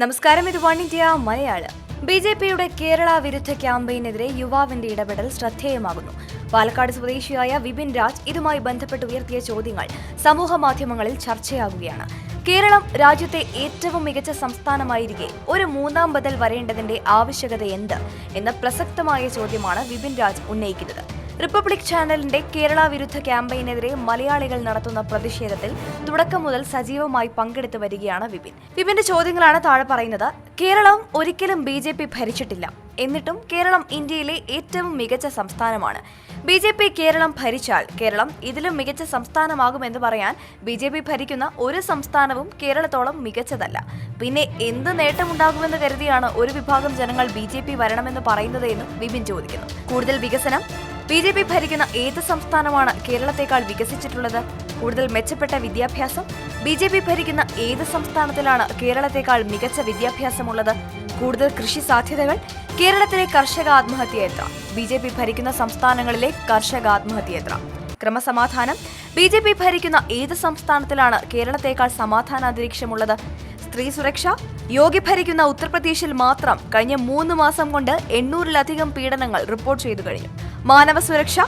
നമസ്കാരം ഇത് one India Malayalam. B J പിയുടെ കേരള വിരുദ്ധ ക്യാമ്പയിനെതിരെ യുവാവിന്റെ ഇടപെടൽ ശ്രദ്ധേയമാകുന്നു. പാലക്കാട് സ്വദേശിയായ വിപിൻ രാജ് ഇതുമായി ബന്ധപ്പെട്ട് ഉയർത്തിയ ചോദ്യങ്ങൾ സമൂഹ മാധ്യമങ്ങളിൽ ചർച്ചയാകുകയാണ്. കേരളം രാജ്യത്തെ ഏറ്റവും മികച്ച സംസ്ഥാനമായിരിക്കെ ഒരു മൂന്നാം ബദൽ വരേണ്ടതിന്റെ ആവശ്യകത എന്ത്? എന്ന പ്രസക്തമായ ചോദ്യമാണ് വിപിൻ രാജ് ഉന്നയിക്കുന്നത്. റിപ്പബ്ലിക് ചാനലിന്റെ കേരള വിരുദ്ധ ക്യാമ്പയിനെതിരെ മലയാളികൾ നടത്തുന്ന പ്രതിഷേധത്തിൽ തുടക്കം മുതൽ സജീവമായി പങ്കെടുത്തു വരികയാണ് വിപിൻ. വിപിന്റെ ചോദ്യങ്ങളാണ് താഴെ പറയുന്നത്. കേരളം ഒരിക്കലും ബി ഭരിച്ചിട്ടില്ല. എന്നിട്ടും കേരളം ഇന്ത്യയിലെ ഏറ്റവും മികച്ച സംസ്ഥാനമാണ്. ബി ജെ പി കേരളം ഭരിച്ചാൽ കേരളം ഇതിലും മികച്ച സംസ്ഥാനമാകുമെന്ന് പറയാൻ ബി ജെ പി ഭരിക്കുന്ന ഒരു സംസ്ഥാനവും കേരളത്തോളം മികച്ചതല്ല. പിന്നെ എന്ത് നേട്ടമുണ്ടാകുമെന്ന് കരുതിയാണ് ഒരു വിഭാഗം ജനങ്ങൾ ബി ജെ പി വരണമെന്ന് പറയുന്നത് എന്നും വിപിൻ ചോദിക്കുന്നു. കൂടുതൽ വികസനം? ബി ജെ പി ഭരിക്കുന്ന ഏത് സംസ്ഥാനമാണ് കേരളത്തെക്കാൾ വികസിച്ചിട്ടുള്ളത്? കൂടുതൽ മെച്ചപ്പെട്ട വിദ്യാഭ്യാസം? ബി ജെ പി ഭരിക്കുന്ന ഏത് സംസ്ഥാനത്തിലാണ് കേരളത്തെക്കാൾ മികച്ച വിദ്യാഭ്യാസമുള്ളത്? കൂടുതൽ കൃഷി സാധ്യതകൾ? കേരളത്തിലെ കർഷക ആത്മഹത്യയത്ര ബി ജെ പി ഭരിക്കുന്ന സംസ്ഥാനങ്ങളിലെ കർഷക ആത്മഹത്യ എത്ര ക്രമസമാധാനം. ബി ജെ പി ഭരിക്കുന്ന ഏത് സംസ്ഥാനത്തിലാണ് കേരളത്തേക്കാൾ സമാധാന അന്തരീക്ഷമുള്ളത് സ്ത്രീ സുരക്ഷ. യോഗി ഭരിക്കുന്ന ഉത്തർപ്രദേശിൽ മാത്രം കഴിഞ്ഞ മൂന്ന് മാസം കൊണ്ട് എണ്ണൂറിലധികം പീഡനങ്ങൾ റിപ്പോർട്ട് ചെയ്തു കഴിഞ്ഞു. മാനവ സുരക്ഷ.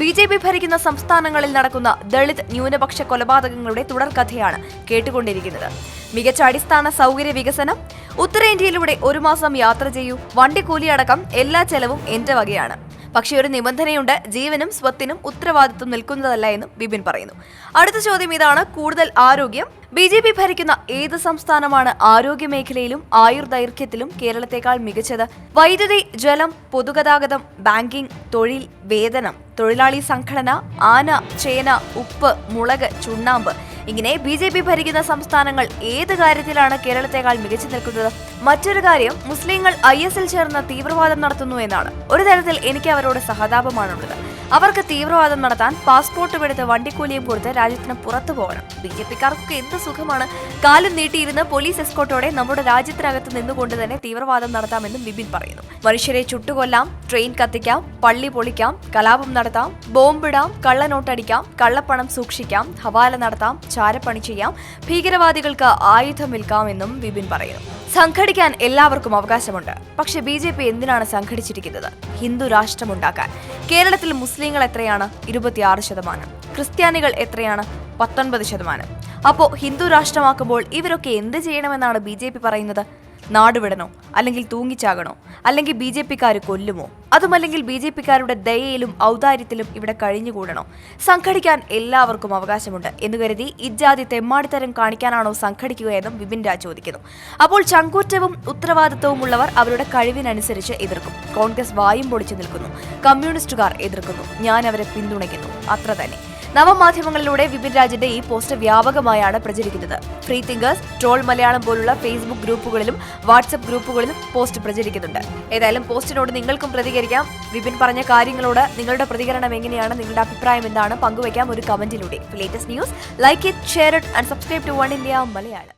ബി ജെ പി ഭരിക്കുന്ന സംസ്ഥാനങ്ങളിൽ നടക്കുന്ന ദളിത് ന്യൂനപക്ഷ കൊലപാതകങ്ങളുടെ തുടർക്കഥയാണ് കേട്ടുകൊണ്ടിരിക്കുന്നത്. മികച്ച അടിസ്ഥാന സൗകര്യ വികസനം ഉത്തരേന്ത്യയിലൂടെ ഒരു മാസം യാത്ര ചെയ്യൂ വണ്ടിക്കൂലിയടക്കം എല്ലാ ചെലവും എന്റെ വകയാണ്. പക്ഷേ ഒരു നിബന്ധനയുണ്ട്. ജീവനും സ്വത്തിനും ഉത്തരവാദിത്വം നിൽക്കുന്നതല്ല എന്നും ബിപിൻ പറയുന്നു. അടുത്ത ചോദ്യം ഇതാണ്. കൂടുതൽ ആരോഗ്യം? ബി ജെ പി ഭരിക്കുന്ന ഏത് സംസ്ഥാനമാണ് ആരോഗ്യ മേഖലയിലും ആയുർദൈർഘ്യത്തിലും കേരളത്തെക്കാൾ മികച്ചത്? വൈദ്യുതി ജലം പൊതുഗതാഗതം ബാങ്കിംഗ് തൊഴിൽ വേതനം തൊഴിലാളി സംഘടന ആന ചേന ഉപ്പ് മുളക് ചുണ്ണാമ്പ്. ഇങ്ങനെ ബി ജെ പി ഭരിക്കുന്ന സംസ്ഥാനങ്ങൾ ഏത് കാര്യത്തിലാണ് കേരളത്തെക്കാൾ മികച്ചു നിൽക്കുന്നത്? മറ്റൊരു കാര്യം മുസ്ലിങ്ങൾ ഐ എസിൽ ചേർന്ന് തീവ്രവാദം നടത്തുന്നു എന്നാണ്. ഒരു തരത്തിൽ എനിക്ക് അവരോട് സഹതാപമാണുള്ളത്. അവർക്ക് തീവ്രവാദം നടത്താൻ പാസ്പോർട്ട് എടുത്ത് വണ്ടിക്കൂലിയും കൊടുത്ത് രാജ്യത്തിന് പുറത്തു പോകണം. ബി ജെ പിക്കാർക്കൊക്കെ എന്ത് സുഖമാണ്? കാലും നീട്ടിയിരുന്ന് പോലീസ് എസ്കോട്ടോടെ നമ്മുടെ രാജ്യത്തിനകത്ത് നിന്നുകൊണ്ട് തന്നെ തീവ്രവാദം നടത്താമെന്നും ബിബിൻ പറയുന്നു. മനുഷ്യരെ ചുട്ടുകൊല്ലാം ട്രെയിൻ കത്തിക്കാം പള്ളി പൊളിക്കാം കലാപം നടത്താം ബോംബിടാം കള്ളനോട്ടടിക്കാം കള്ളപ്പണം സൂക്ഷിക്കാം ഹവാല നടത്താം ചാരപ്പണി ചെയ്യാം ഭീകരവാദികൾക്ക് ആയുധം വിൽക്കാമെന്നും ബിബിൻ പറയുന്നു. സംഘടിക്കാൻ എല്ലാവർക്കും അവകാശമുണ്ട്. പക്ഷെ ബി ജെ പി എന്തിനാണ് സംഘടിച്ചിരിക്കുന്നത്? ഹിന്ദു രാഷ്ട്രമുണ്ടാക്കാൻ. കേരളത്തിൽ മുസ്ലിങ്ങൾ എത്രയാണ്? ഇരുപത്തിയാറ് ശതമാനം. ക്രിസ്ത്യാനികൾ എത്രയാണ്? പത്തൊൻപത് ശതമാനം. അപ്പോൾ ഹിന്ദു രാഷ്ട്രമാക്കുമ്പോൾ ഇവരൊക്കെ എന്ത് ചെയ്യണമെന്നാണ് ബി പറയുന്നത്? നാടുവിടണോ? അല്ലെങ്കിൽ തൂങ്ങിച്ചാകണോ? അല്ലെങ്കിൽ ബി ജെ പിക്കാർ കൊല്ലുമോ? അതുമല്ലെങ്കിൽ ബി ജെ പിക്കാരുടെ ദയയിലും ഔദാര്യത്തിലും ഇവിടെ കഴിഞ്ഞുകൂടണോ. സംഘടിക്കാൻ എല്ലാവർക്കും അവകാശമുണ്ട് എന്ന് കരുതി ഇജാതി തെമ്മാടിത്തരം കാണിക്കാനാണോ സംഘടിക്കുകയെന്നും വിപിൻ രാജ് ചോദിക്കുന്നു. അപ്പോൾ ചങ്കൂറ്റവും ഉത്തരവാദിത്വവും ഉള്ളവർ അവരുടെ കഴിവിനനുസരിച്ച് എതിർക്കും. കോൺഗ്രസ് വായും പൊളിച്ചു നിൽക്കുന്നു. കമ്മ്യൂണിസ്റ്റുകാർ എതിർക്കുന്നു. ഞാൻ അവരെ പിന്തുണയ്ക്കുന്നു. അത്ര തന്നെ. നവമാധ്യമങ്ങളിലൂടെ വിപിൻ രാജിന്റെ ഈ പോസ്റ്റ് വ്യാപകമായാണ് പ്രചരിക്കുന്നത്. ഫ്രീ തിങ്കേഴ്സ് ട്രോൾ മലയാളം പോലുള്ള ഫേസ്ബുക്ക് ഗ്രൂപ്പുകളിലും വാട്സ്ആപ്പ് ഗ്രൂപ്പുകളിലും പോസ്റ്റ് പ്രചരിക്കുന്നുണ്ട്. ഏതായാലും പോസ്റ്റിനോട് നിങ്ങൾക്കും പ്രതികരിക്കാം. വിപിൻ പറഞ്ഞ കാര്യങ്ങളോട് നിങ്ങളുടെ പ്രതികരണം എങ്ങനെയാണ് നിങ്ങളുടെ അഭിപ്രായം എന്താണ് പങ്കുവയ്ക്കാം ഒരു കമന്റിലൂടെ. Latest news like it share it and subscribe to one India Malayalam